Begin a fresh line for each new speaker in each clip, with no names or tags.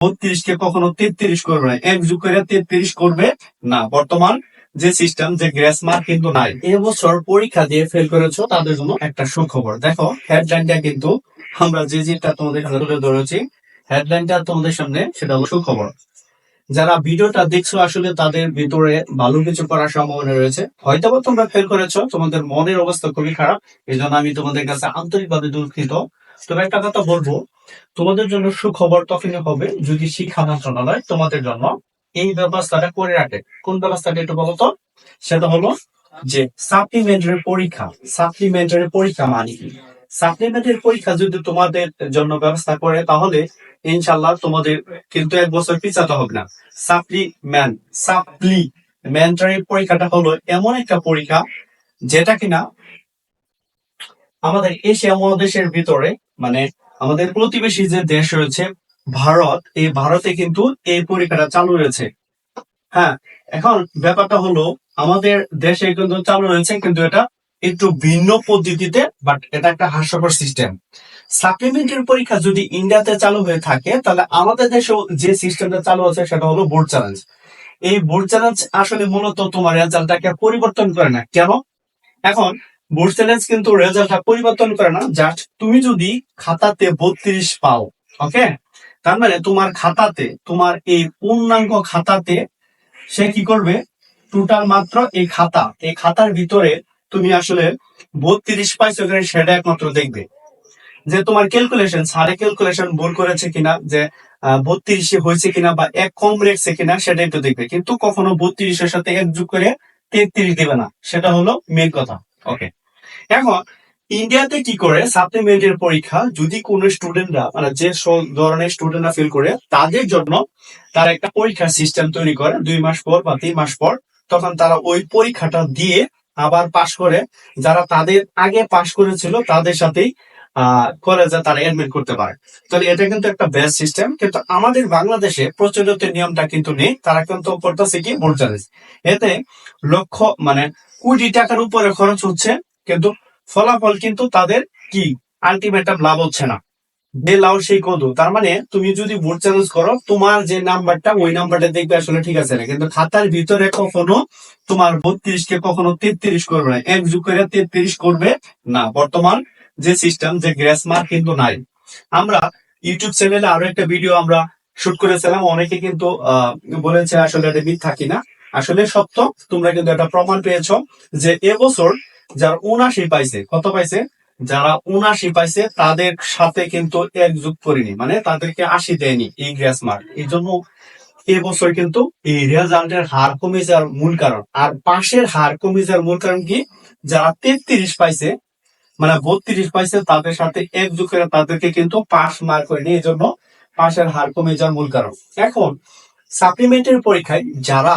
বত্রিশ কে কখনো তেত্রিশ করবে না। এক যুগ করে তেত্রিশ করবে না। বর্তমান যে সিস্টেম যে গ্রেস মার্ক কিন্তু নাই। এবছর পরীক্ষা দিয়ে ফেল করেছ, তাদের জন্য একটা সুখবর। দেখো হেডলাইনটা কিন্তু আমরা যে যেটা তোমাদের সামনে তুলে ধরেছি হেডলাইনটা তোমাদের সামনে, সেটা হলো সুখবর। যারা ভিডিওটা দেখছ, আসলে তাদের ভিতরে ভালো কিছু করার সম্ভাবনা রয়েছে। হয়তো তোমরা ফেল করেছ, তোমাদের মনের অবস্থা খুবই খারাপ এই জন্য আমি তোমাদের কাছে আন্তরিকভাবে দুঃখিত। তবে একটা কথা বলব। তোমাদের জন্য সুখবর তখনই হবে যদি শিক্ষা মন্ত্রণালয় তোমাদের জন্য এই ব্যবস্থাটা করে রাখে। কোন ব্যবস্থাটা একটু বলতো সেটা হলো যে সাপ্লিমেন্টারি পরীক্ষা। সাপ্লিমেন্টারি পরীক্ষা মানে কি? সাপ্লিমেন্টারি পরীক্ষা যদি তোমাদের জন্য ব্যবস্থা করে, তাহলে ইনশাল্লাহ তোমাদের কিন্তু এক বছর পিছাতে হবে না। সাপ্লিমেন্ট সাপ্লিমেন্টারি পরীক্ষাটা হলো এমন একটা পরীক্ষা যেটা কিনা আমাদের এশিয়া মহাদেশের ভিতরে মানে আমাদের প্রতিবেশী যে দেশ রয়েছে, ভারত, এই ভারতে কিন্তু এই পরীক্ষাটা চালু রয়েছে। হ্যাঁ এখন ব্যাপারটা হলো, আমাদের দেশে কিন্তু চালু রয়েছে, কিন্তু এটা একটু ভিন্ন পদ্ধতিতে বাট এটা একটা হাস্যকর সিস্টেম সাপ্লিমেন্টারি পরীক্ষা যদি ইন্ডিয়াতে চালু হয়ে থাকে, তাহলে আমাদের দেশেও যে সিস্টেমটা চালু আছে, সেটা হলো বোর্ড চ্যালেঞ্জ এই বোর্ড চ্যালেঞ্জ আসলে মূলত তোমার রেজাল্টটাকে পরিবর্তন করে না। কেন? এখন বোর্ড চ্যালেঞ্জ কিন্তু রেজাল্টটা পরিবর্তন করে না। জাস্ট তুমি যদি খাতাতে বত্রিশ পাও ওকে তার মানে তোমার খাতাতে, তোমার এই পূর্ণাঙ্গ খাতাতে সে কি করবে? টোটাল মাত্র এই খাতা, এই খাতার ভিতরে তুমি আসলে বত্রিশ পাইছো কিনা সেটা একমাত্র দেখবে। যে তোমার ক্যালকুলেশন সারে ক্যালকুলেশন ভুল করেছে কিনা, যে বত্রিশে হয়েছে কিনা বা এক কম রেখছে কিনা সেটা একটু দেখবে। কিন্তু কখনো বত্রিশের সাথে এক যোগ করে তেত্রিশ দিবে না। সেটা হলো মেন কথা ওকে এখন ইন্ডিয়াতে কি করে সাপ্লিমেন্টের পরীক্ষা যদি কোনো স্টুডেন্টরা মানে যে ধরনের স্টুডেন্টরা ফিল করে, তাদের জন্য তারা একটা পরীক্ষার সিস্টেম তৈরি করে, দুই মাস পর বা তিন মাস পর, তখন তারা ওই পরীক্ষাটা দিয়ে আবার পাশ করে। যারা তাদের আগে পাশ করেছিল, তাদের সাথেই কলেজে তারা এডমিট করতে পারে। তাহলে এটা কিন্তু একটা বেস্ট সিস্টেম কিন্তু আমাদের বাংলাদেশে প্রচলিত নিয়মটা কিন্তু নেই, তারা কিন্তু করতেছে কি? বোর্ড এতে লক্ষ মানে কোটি টাকার উপরে খরচ হচ্ছে। কিন্তু ফলাফল কিন্তু তাদের কি? আলটিমেটাম লাভ হচ্ছে না। যে লাভ সেই কদু। তার মানে তুমি যদি বোর্ড চ্যালেঞ্জ করো, তোমার যে নাম্বারটা ওই নাম্বারটা দেখবে আসলে ঠিক আছে না। কিন্তু খাতার ভিতরে কখনো তোমার বত্রিশ কে কখনো তেত্রিশ করবে না। এক যুগ করে তেত্রিশ করবে না। বর্তমান যে সিস্টেম যে গ্রেস মার্ক কিন্তু নাই। আমরা ইউটিউব চ্যানেলে আরও একটা ভিডিও আমরা শুট করেছিলাম। অনেকে কিন্তু বলেছে আসলে এটা মিথ্যা কিনা। আসলে সত্য। তোমরা কিন্তু এটা প্রমাণ পেয়েছ যে এবছর যারা উনাশি পাইছে, কত পাইছে? যারা উনাশি পাইছে, তাদের সাথে কিন্তু এক যুগ করিনি মানে তাদেরকে আশি দেয়নি এই গ্রেস মার্ক। এই জন্য এবছর কিন্তু এই রেজাল্টের হার কমে যাওয়ার মূল কারণ। আর পাশের হার কমে যাওয়ার মূল কারণ কি? যারা তেত্রিশ পাইছে মানে বত্রিশ পাইছে, তাদের সাথে এক করে তাদেরকে কিন্তু পাস মার্ক করেনি, এই জন্য পাশের হার কমে যাওয়ার মূল কারণ। এখন সাপ্লিমেন্টের পরীক্ষায় যারা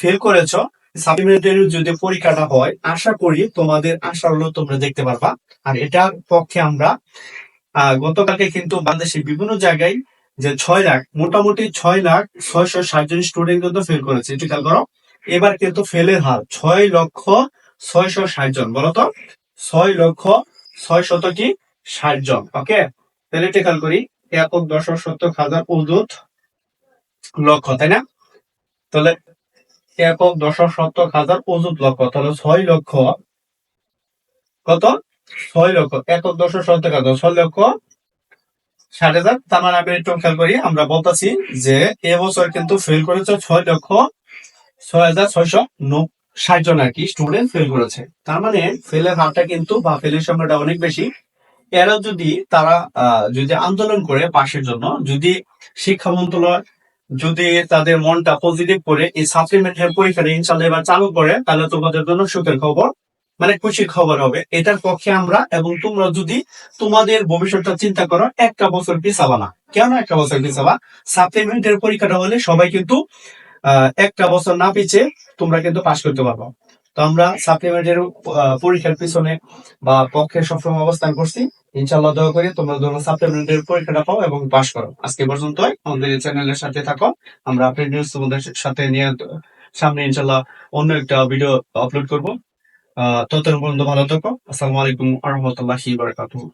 ফেল করেছ সাপ্লিমেন্টারি যদি পরীক্ষাটা হয়, আশা করি তোমাদের আশা হলো তোমরা দেখতে পারবা। আর এটার পক্ষে আমরা গতকালকে কিন্তু বাংলাদেশের বিভিন্ন জায়গায় যে ছয় লাখ, মোটামুটি ছয় লাখ ছয়শো ষাট জন স্টুডেন্ট কিন্তু ফেল করেছে। একটু খেয়াল করো, এবার কিন্তু ফেলের হার, ছয় লক্ষ ছয়শো ষাট জন। বলো তো, ছয় লক্ষ ছয় শত কি ষাট জন ওকে তাহলে একটু খেয়াল করি, একক দশক শতক হাজার উদ্যুত লক্ষ, তাই না? তাহলে একক দশক শতক হাজার অযুত লক্ষ, তাহলে ছয় লক্ষ। কত? ছয় লক্ষ। একক দশক শতক হাজার, ছয় লক্ষ ষাট হাজার। তার মানে আমি একটু খেয়াল করি, আমরা বলতেছি যে এবছর কিন্তু ফেল করেছে ছয় লক্ষ ছয় হাজার ছয়শো ষাট জন আর কি স্টুডেন্ট ফেল করেছে। তার মানে ফেলের হারটা কিন্তু বা ফেলের সংখ্যাটা অনেক বেশি। এরা যদি তারা যদি আন্দোলন করে পাশের জন্য, যদি শিক্ষা মন্ত্রণালয় যদি তাদের মনটা পজিটিভ করে, এই সাপ্লিমেন্টারি পরীক্ষাটা ইনশাল্লাহ এবার চালু করে, তাহলে তোমাদের জন্য সুখের খবর মানে খুশির খবর হবে। এটার পক্ষে আমরা এবং তোমরা যদি তোমাদের ভবিষ্যৎটা চিন্তা করো, একটা বছর পিছাবা না? কেন একটা বছর পিছাবা সাপ্লিমেন্টের পরীক্ষাটা হলে সবাই কিন্তু একটা বছর না পিছিয়ে তোমরা কিন্তু পাশ করতে পারব। তো আমরা সাপ্লিমেন্টারি পরীক্ষার পিছনে বা পক্ষে সবসময় অবস্থান করছি। ইনশাল্লাহ দয়া করি তোমরা ধরো সাপ্লিমেন্টারি পরীক্ষাটা পাও এবং পাশ করো। আজকে পর্যন্ত আমাদের চ্যানেলের সাথে থাকো। আমরা আপডেট নিউজ তোমাদের সাথে নিয়ে, সামনে ইনশাল্লাহ অন্য একটা ভিডিও আপলোড করব। আহ, ততক্ষণ পর্যন্ত ভালো থাকো। আসসালামু আলাইকুম আহমতুল্লাহি বারাকাতুহু।